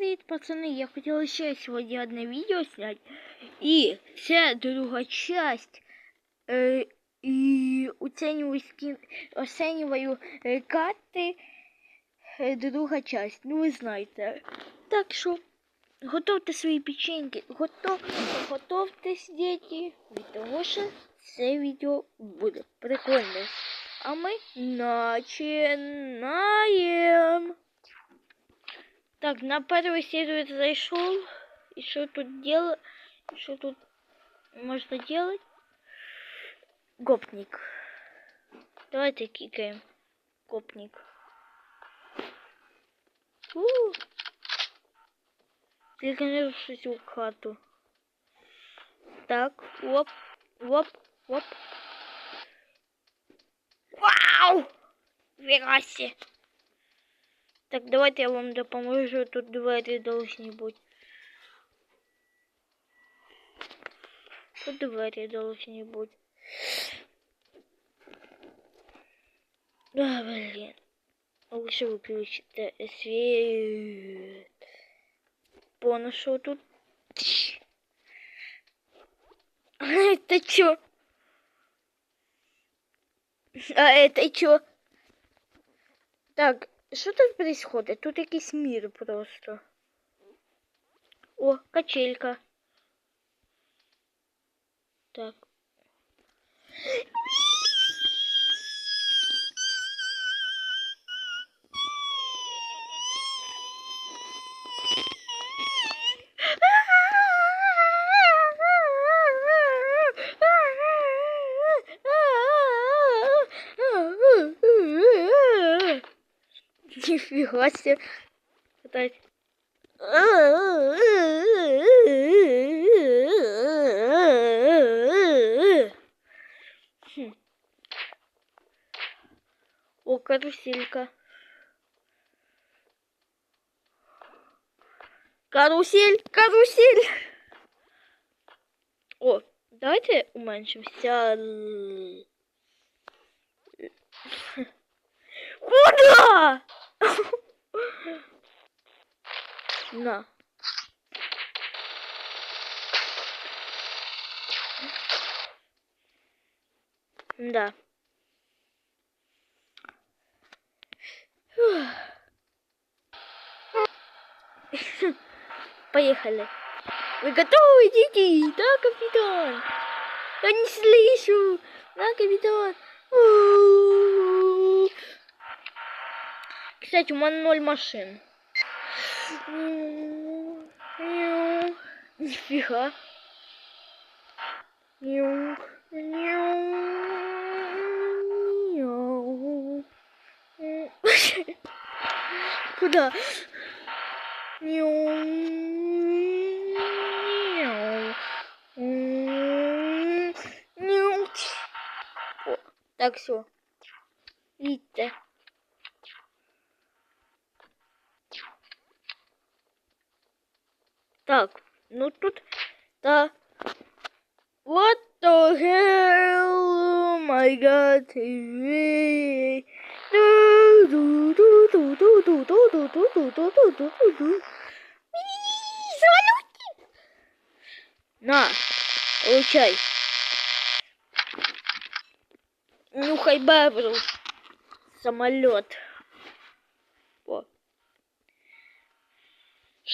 Привіт, пацани, я хотіла ще сьогодні одне відео зняти. І це друга часть. Е, і оцінюю, скін, оцінюю е, карти. Е, друга часть. Ну, ви знаєте. Так що, готовте свої печеньки. Готов, готовтесь, діти. Від того, що це відео буде прикольне. А ми починаємо. Так, на первый сервер зашел. И что тут делать? Что тут можно делать? Гопник. Давайте кикаем. Гопник. У. Кликнем в хату. Так, оп, оп, оп. Вау! Фига себе. Так, давайте я вам допоможу. Тут двері должны бути. Тут двері должны бути. А, блин. Лучше выключите свет. Понял, что тут. А это чё? А это чё? Так, Що тут происходит? Тут якийсь мір просто. О, качелька. Так. Нифига себе. Катать. О, каруселька. Карусель, карусель. О, давайте уменьшимся. Куда? На. Да. Поехали. Вы готовы, дети? Да, капитан? Я не слышу. Да, капитан? Кстати, у меня ноль машин. Нифига. Куда? Так, все. Видите? Так, ну тут да. What the hell? Oh my god, TV. На, получай. Нюхай бабру. Самолет.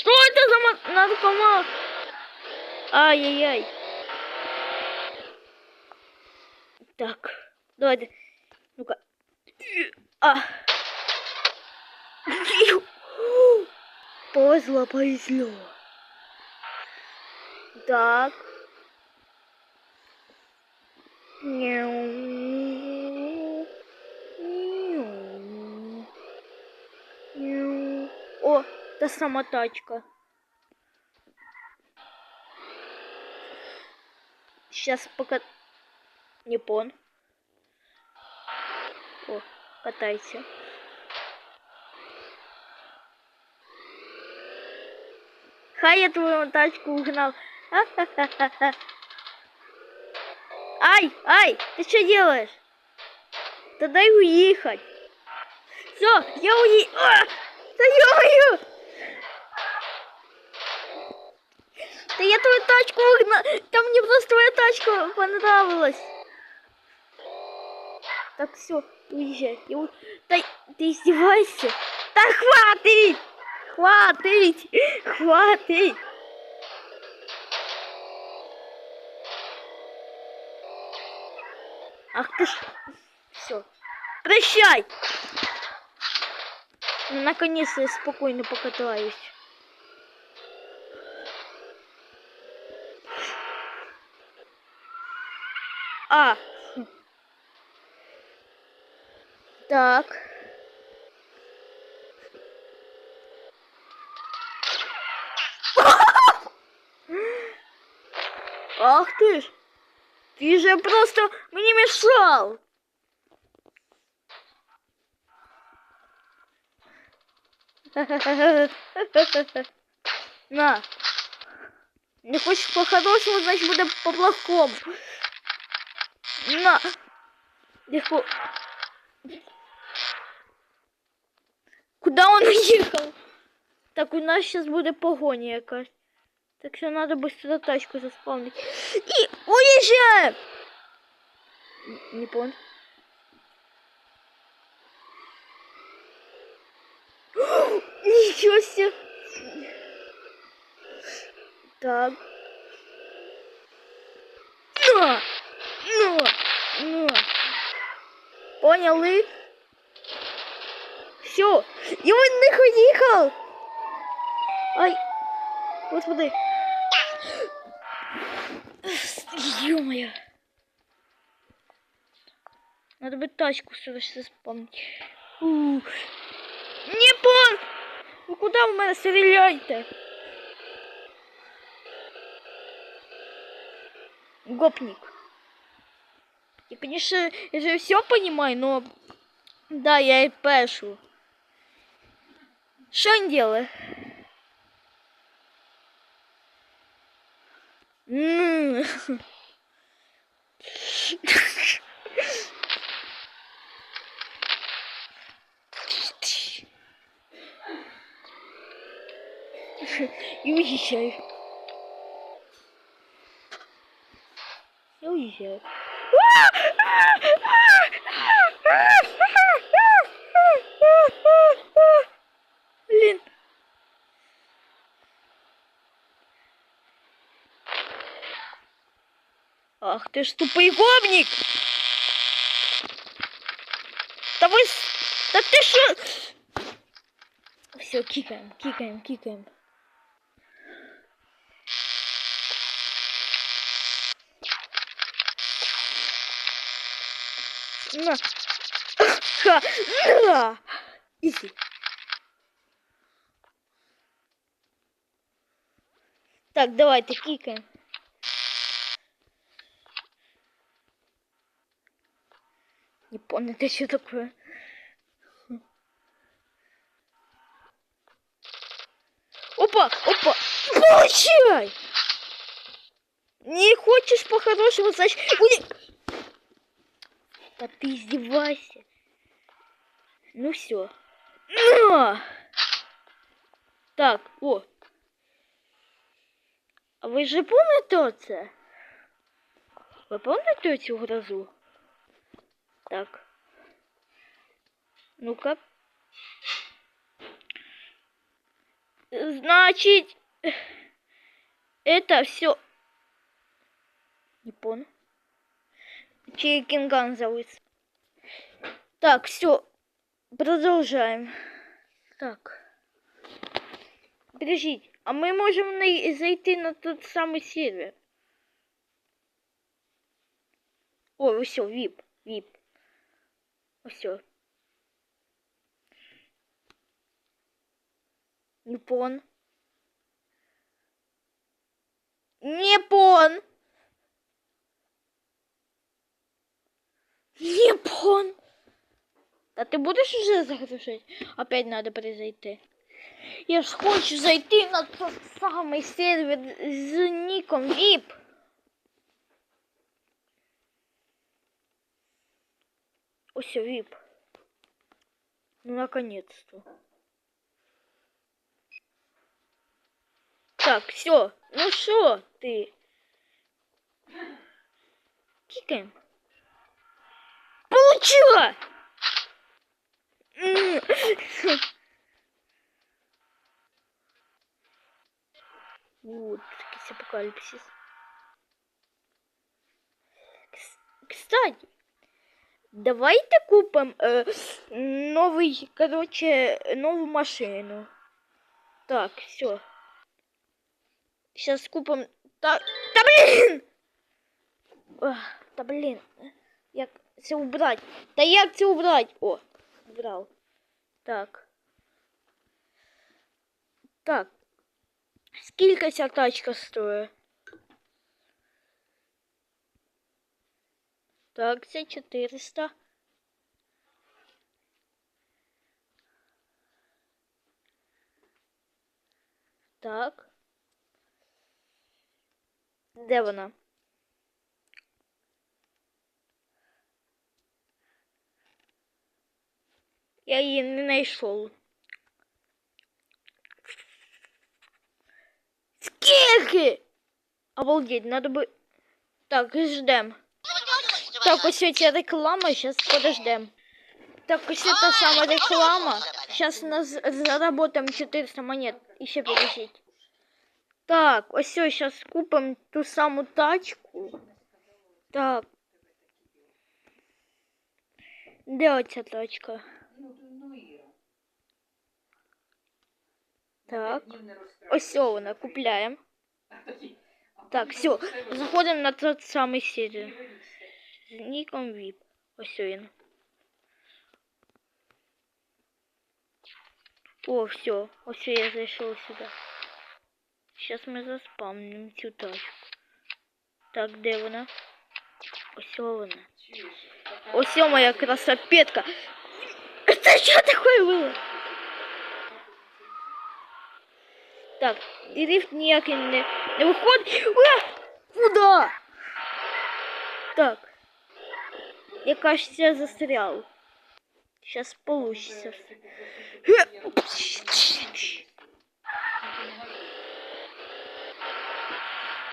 Что это за мо- наркоман? Ай-яй-яй. Так, давайте. Ну-ка. А. Повезло, повезло. Так. Мяу. Мяу. Мяу. О, та сама тачка. Сейчас пока... Не пон. О, катайся. Хай я твою тачку угнал. Ай, ай, ты что делаешь? Да дай уехать. Все, я уехал. Да ё-моё! Да я твою тачку угнал. Там мне просто твоя тачка понравилась. Так, все, уезжай. Я Да ты издеваешься? Да хватит! Хватит! Хватит! Ах ты ж... Все. Прощай! Ну, наконец-то я спокойно покатаюсь. А. Так. Ах ты ж. Ты же просто мне мешал. На. Не хочешь по-хорошему, значит буде по-плохому. На. Легко. Куда он уехал? Так, у нас сейчас будет погоня якась. Так что надо быстро тачку заспавнить. И! Н- Не понял. Ничего себе! Так. На! На! На! Поняли? Все! И он не уехал! Ай! Господи! Ё-моё! Надо бы тачку срочно вспомнить. Ух. Не пон! Ви куди в мене стріляєте? Гопник. Я, конечно, же все понимаю, но... Да, я и пешу. Что он делает? И уезжаю. Я уезжаю. Блин. Ах ты ж тупый гопник! Да вы... Да ты что? Все, кикаем, кикаем, кикаем. На. На. Иди. Так, давайте кикаем. Не помню, это что такое. Опа, опа, получай! Не хочешь по-хорошему, значит... Да ты издевайся. Ну все. Так, о. А ви же помните оце? Ви пам'ятаєте цю грозу? Так. Ну-ка. Значит, это все. Не понял. Чейкинган зовут. Так, все. Продолжаем. Так. Подождите, а мы можем зайти на тот самый сервер? Ой, все, VIP, VIP. Все. Непон. Непон. Непон. А ты будешь уже загружать? Опять надо произойти. Я ж хочу зайти на тот самый сервер с ником VIP. О, все, VIP. Ну, наконец-то. Так, все. Ну що ти? Кикаем. М. Вот. Кс- Кстати, давайте купим э, новый, короче, новую машину. Так, все. Сейчас купим... Та, та блин! Ох, та блин. Як це убрать? Та як це убрать? О, убрал. Так. Так. Скільки ця тачка стоїть? Так, це 400. Так. Де вона? Я її не знайшов. Скільки? Обалдеть, надо бы... Так, ждем. Так, ось ця реклама, сейчас подождем. Так, ось та сама реклама. Сейчас у нас заработаем 400 монет. Еще подождите. Так, ось сейчас купим ту саму тачку. Так. Де оця тачка? Так. Ось вона, купляємо. Так, все, заходимо на тот самий сервер. З ніком VIP. Ось він. О, все, ось я зайшов сюди. Сейчас ми заспавним цю тачку. Так, де вона? Ось вона. Ось моя красопетка. Это что такое было? Так, дрифт ніякий не, не виходить. А! Куда? Так. Я, кажется, застрял. Сейчас получится.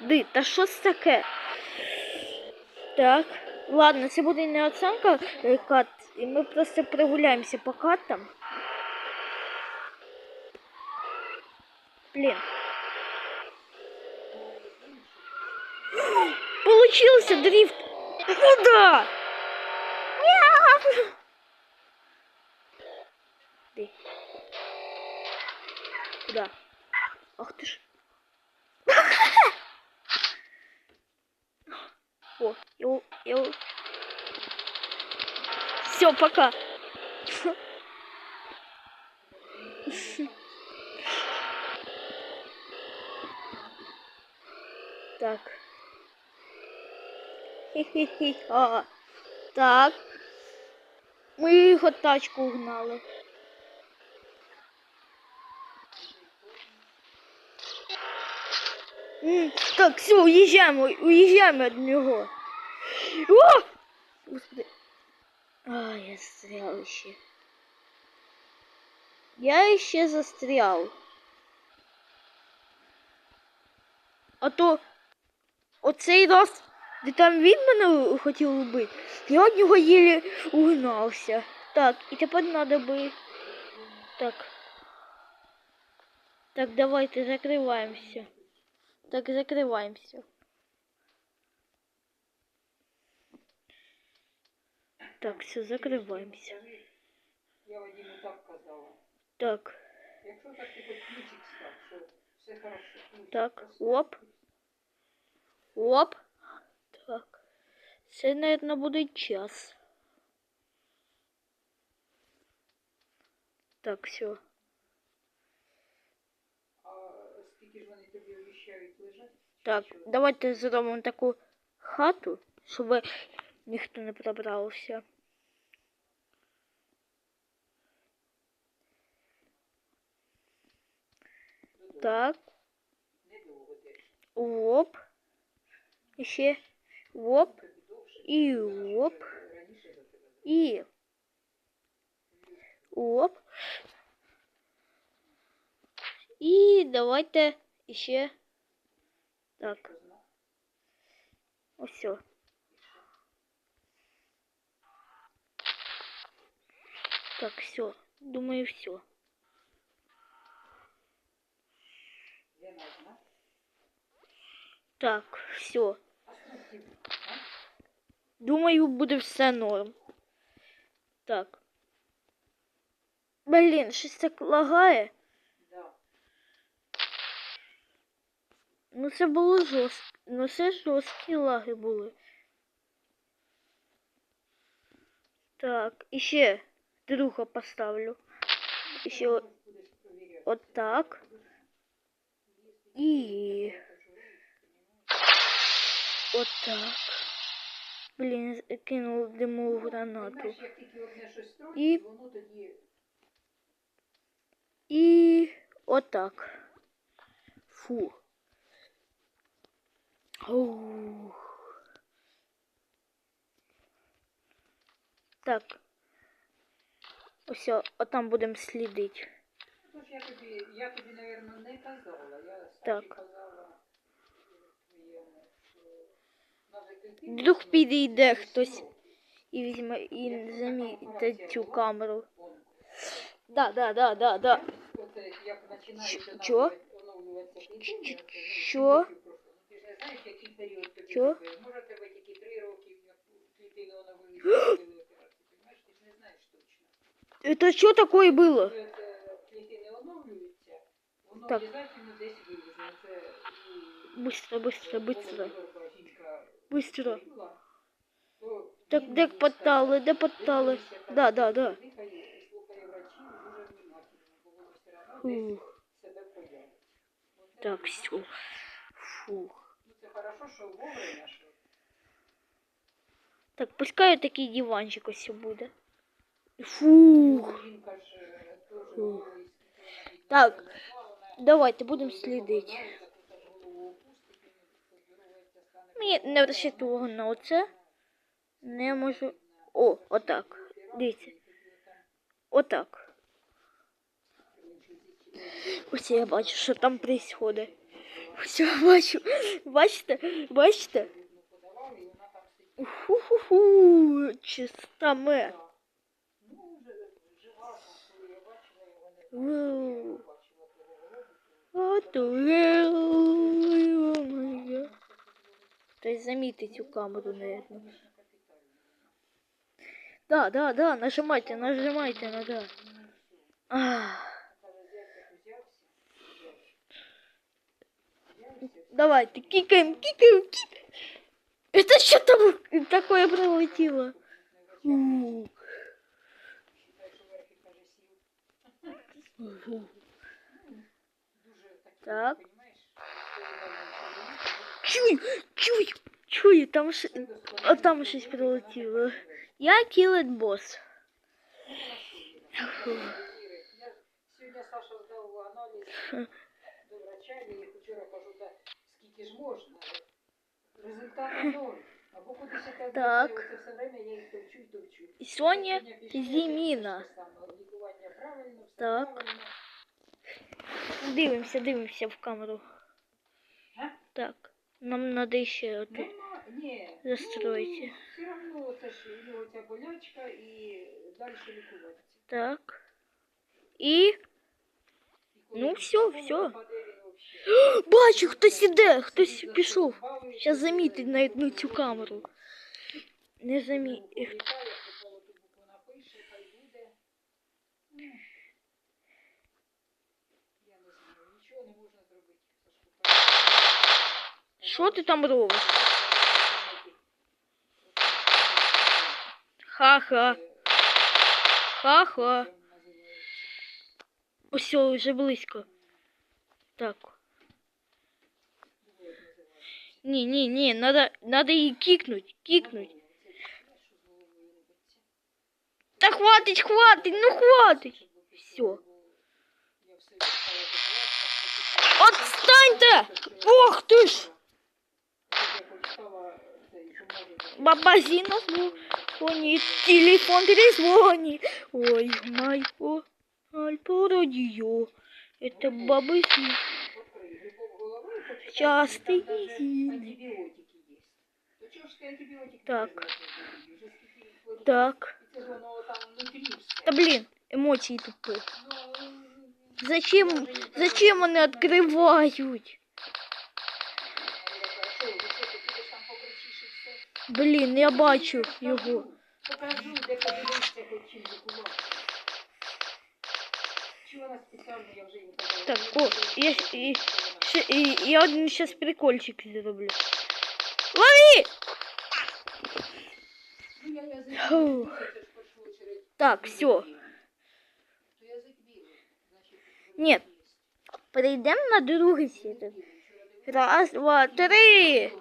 Ди, та що це таке? Так. Ладно, це буде не оценка е, кат, і ми просто прогуляємося по катам. Блин. Получился дрифт. Куда? Мяу. Ты. Куда? Ах ты ж. О, я, я... Все, пока. Так. Хі-хі-хі. А. Так. Ми його тачку гнали. М, Так, все, уїжджаємо, уїжджаємо від нього. О! Господи. А, я застрял ще. Я ще застрял. А то оцей раз, де там він мене хотів убити, я від нього єлі угнався. Так, і тепер треба би. Так. Так, давайте закриваємося. Так, закриваємося. Так, все, закриваємося. Я Вадиму так казала. Так, Якщо так ти хоч ключик став, все хорошо. ключик Так, оп. оп. Так. Це, наверное, буде час. Так, все. А скільки ж вони тобі обіцяють лежати? Так, давайте зробимо таку хату, щоб ніхто не пробрався. Так, Недовго десь. оп. І ще оп. Тобі довше. І оп. Раніше до тебе. І оп. І давайте І ще. Так, Хто знає. ось все. Так, все. Думаю, все. Лена знає. Так, все. А скільки? А? Думаю, буде все норм. Так. Блін, щось так лагає. Да. Ну це було жорстко. Ну це жорсткі лаги були. Так, і ще друга поставлю. І ще о- Будеш перевіряти. отак. І отак. Блін, з- кинув димову гранату. І- І отак. Фу. Ух. Так. Ось, отам будемо слідити. Я тобі, я тобі, напевно, не казала. Я Так. Казала Вдруг знову підійде через хтось. срок. І візьме і Як замітить така цю операція камеру. була, Да, да, да, да, да. От е, як починають Чо- оновлювати- оновлюватися клітини, Ч- от, ну, що? років пройшло. Ну, Ти ж не знаєш, який період тобі Що? робили. Може, тебе тільки три роки, як клітини оновилися, робили операцію. Понимаєш, ти ж не знаєш точно. Это что такое было? Коли це клітини оновлюються, воно Так. обов'язково десь вилізе. Це і Быстро, быстро, быстро. Володимирова жінка Быстро. зробила, то Так, він де їй подтали, сказав, де подтали? «Дивися, там, Да, да, да. дихай і слухай врачів дуже внимательно, бо воно все одно десь Фух. себе проявить. От це Так, дуже все. Фух. Ну, це хорошо, що вовремя, що Так, пускай такий диванчик ось буде. Фух. жінка ж е, теж Фух. головою скільки вона Так, віднесла, вона Давайте будемо коли слідити. Мені не розчитувало на оце. Не можу. О, отак. Дивіться. Отак. Ось я бачу, що там відбувається. Все, бачу. Бачите? Бачите? подавали, і вона там сидить. Хтось замітить цю камеру, наверное. Да, да, да, нажимайте, нажимайте на да. Ах. Давайте, кикаем, кикаем, кикаем. Это что там такое пролетело? Считай, Чуй, чуй, чуй, там ш... все досконально А там зробив, щось і прилетіло. вона так живе. Я кілет босс. Я сьогодні Саша здав аналіз до врача, я їх вчора кажу, да, скільки ж можна. Результати ноль. Або кудись я Так. це все время я їх товчу і товчу. І Соня Сьогодні пішла, Зіміна. те ж саме, Лікування правильно, все Так. правильно. Дивимося, дивимося в камеру. А? Так, нам надо ще от... Нема, ні. Застройте. Ну, все одно це ж у нього ця болячка і далі лікуватися. Так. І... І коли Ну, він всьо, додому всьо. попаде, він вообще- Бачу, хтось іде, хтось Сидить за пішов. балується, Щас замітить на одну балується, цю камеру. Не замі... Що ти там робиш? Ха-ха. Ха-ха. Ось вже близько. Так. Ні, ні, ні, надо, надо її кікнуть, кікнуть. Та хватить, хватить, ну хватить. Все. Отстаньте! Ох ти ж! Баба Зіна дзвонить, телефон перезвонит. Ой, майко, альпо радио. Это баба Зина. частий Там даже зіни. антибіотики є. То чого ж ти антибіотики Блін, я бачу Покажу, його. Покажу, де подивитися, хоч чим закував. Чи вона спеціально, я вже їм казала. Так, ну, о, ну, я, що і, вона. ще, і, я один зараз прикольчик зроблю. Лови! Ну, я язик Фу. білий, це ж в першу очередь Так, все. білий. То язик білий, значить, Ні. є. Перейдемо на другий світ. Білий, вчора дивилася, Раз, два, три.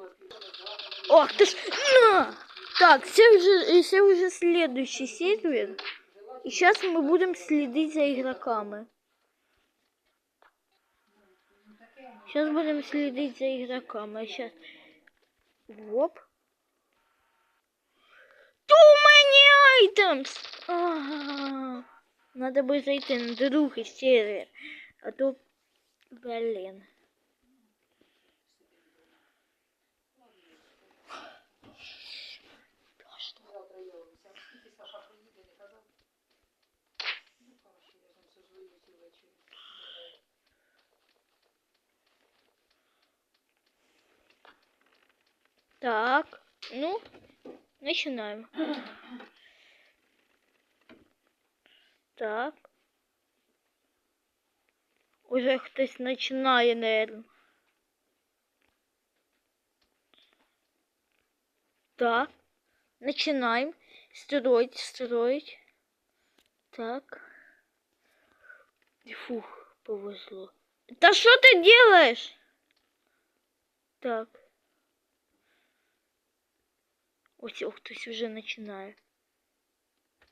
того співала, звала, Ох ти ж. На! Так, це вже, це вже следующий сервер. І зараз ми будемо слідити за ігроками. ну, таке, ну, Сейчас будем следить за игроками. Сейчас. Воп. Too many items! Ага. Надо бы зайти на другий сервер. А то, блин. Так, ну, начинаем. Так. Уже хтось починає, наверное. Так. Начинаем. Строить, строить. Так. Фух, повезло. Да что ты делаешь? Так. Ось, ох, хтось вже починає.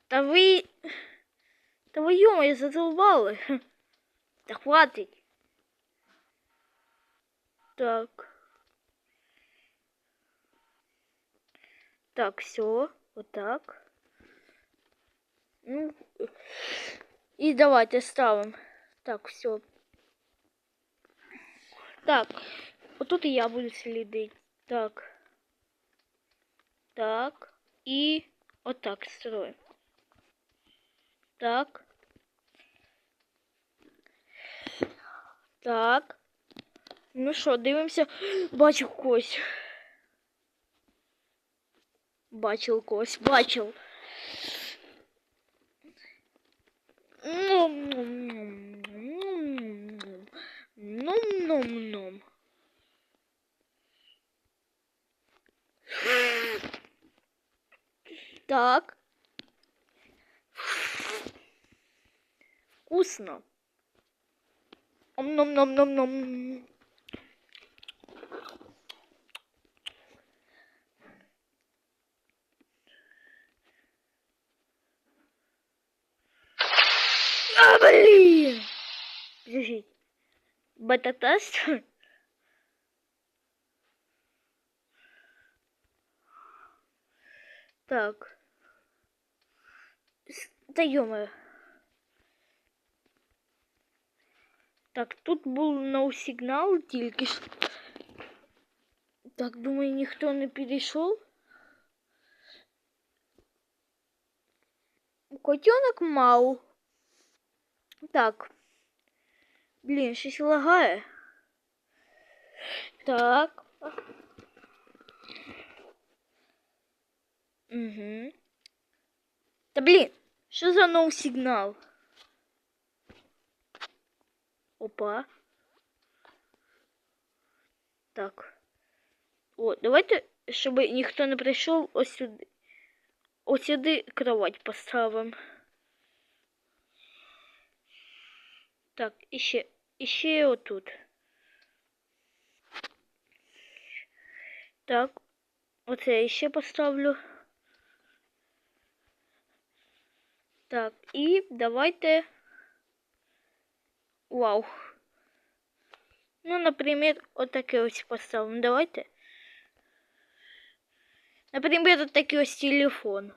Та ви. Та ви йомо, задолбали. Хм. Та хватить. Так. Так, все. Вот так. Ну. І давайте ставим. Так, все. Так. Отут і я буду слідити. Так. Так. І отак строим. Так. Так. Ну що, дивимося. Бачу когось. Бачив когось, бачив. Ном-ном-ном. Так. Вкусно. Ом-ном-ном-ном-ном. А, блин! Подождите. Бета-тест? Так. С- Да ё Так, тут був no сигнал тільки що. Так, думаю, ніхто не підійшов. Котенок мав. Так. Блін, щось лагає. Так. Угу. Та блін, що за ноу сигнал? Опа. Так. О, давайте, щоб ніхто не прийшов ось сюди. Ось сюди кровать поставимо. Так, і ще, і ще отут. Так, оце я ще поставлю. Так, і давайте. Вау. Ну, например, вот такие ось поставим. Давайте. Например, вот такой ось телефон.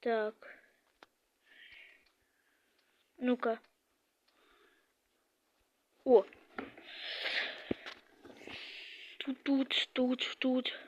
Так. Ну-ка. О. Тут, тут, тут, тут.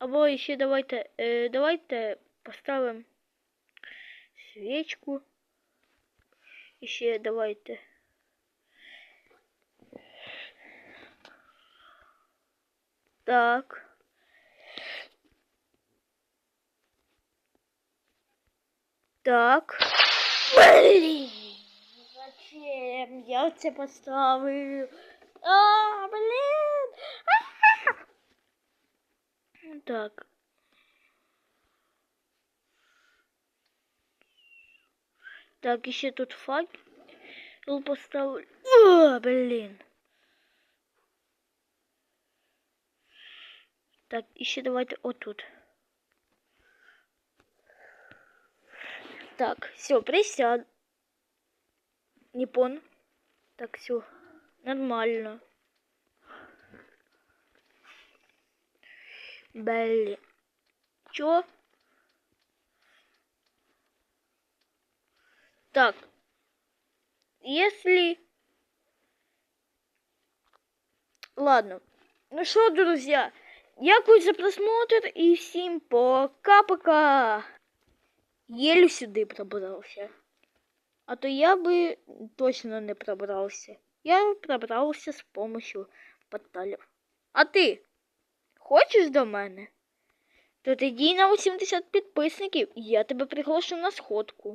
Або ще давайте, е, давайте поставимо свічку. І ще давайте. Так. Так. Блін, зачем я це поставив? А, блін. Так. Так, еще тут факел поставлю. О, блин. Так, еще давайте вот тут. Так, все, присяд. Не пон. Так, все. Нормально. Блин. Чё? Так. Если... Ладно. Ну что, друзья, дякую за просмотр и всем пока-пока. Еле сюди пробрався. А то я би точно не пробрався. Я пробрався з помощью порталів. А ти хочеш до мене? То тоді на 80 підписників і я тебе приглашу на сходку.